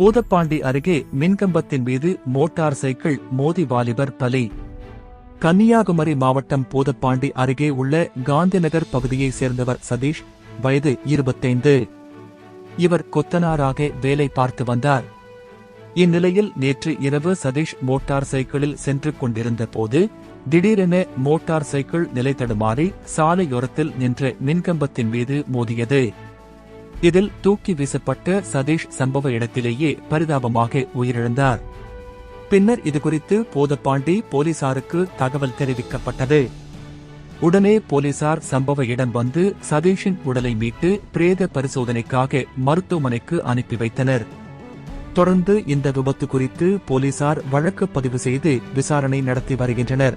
பூதப்பாண்டி அருகே மின்கம்பத்தின் மீது motor cycle மோதி வாலிபர் பலி. கன்னியாகுமரி மாவட்டம் பூதப்பாண்டி அருகே உள்ள காந்திநகர் பகுதியைச் சேர்ந்தவர் சதீஷ் வயது இருபத்தைந்து. இவர் கொத்தனாராக வேலை பார்த்து வந்தார். இந்நிலையில் நேற்று இரவு சதீஷ் மோட்டார் சைக்கிளில் சென்று கொண்டிருந்த போது திடீரென மோட்டார் சைக்கிள் நிலை தடுமாறி சாலையோரத்தில் நின்ற மின்கம்பத்தின் மீது மோதியது. இதில் தூக்கி வீசப்பட்ட சதீஷ் சம்பவ இடத்திலேயே பரிதாபமாக உயிரிழந்தார். பின்னர் இதுகுறித்து போதப்பாண்டி போலீசாருக்கு தகவல் தெரிவிக்கப்பட்டது. உடனே போலீசார் சம்பவ இடம் வந்து சதீஷின் உடலை மீட்டு பிரேத பரிசோதனைக்காக மருத்துவமனைக்கு அனுப்பி வைத்தனர். தொடர்ந்து இந்த விபத்து குறித்து போலீசார் வழக்கு பதிவு செய்து விசாரணை நடத்தி வருகின்றனர்.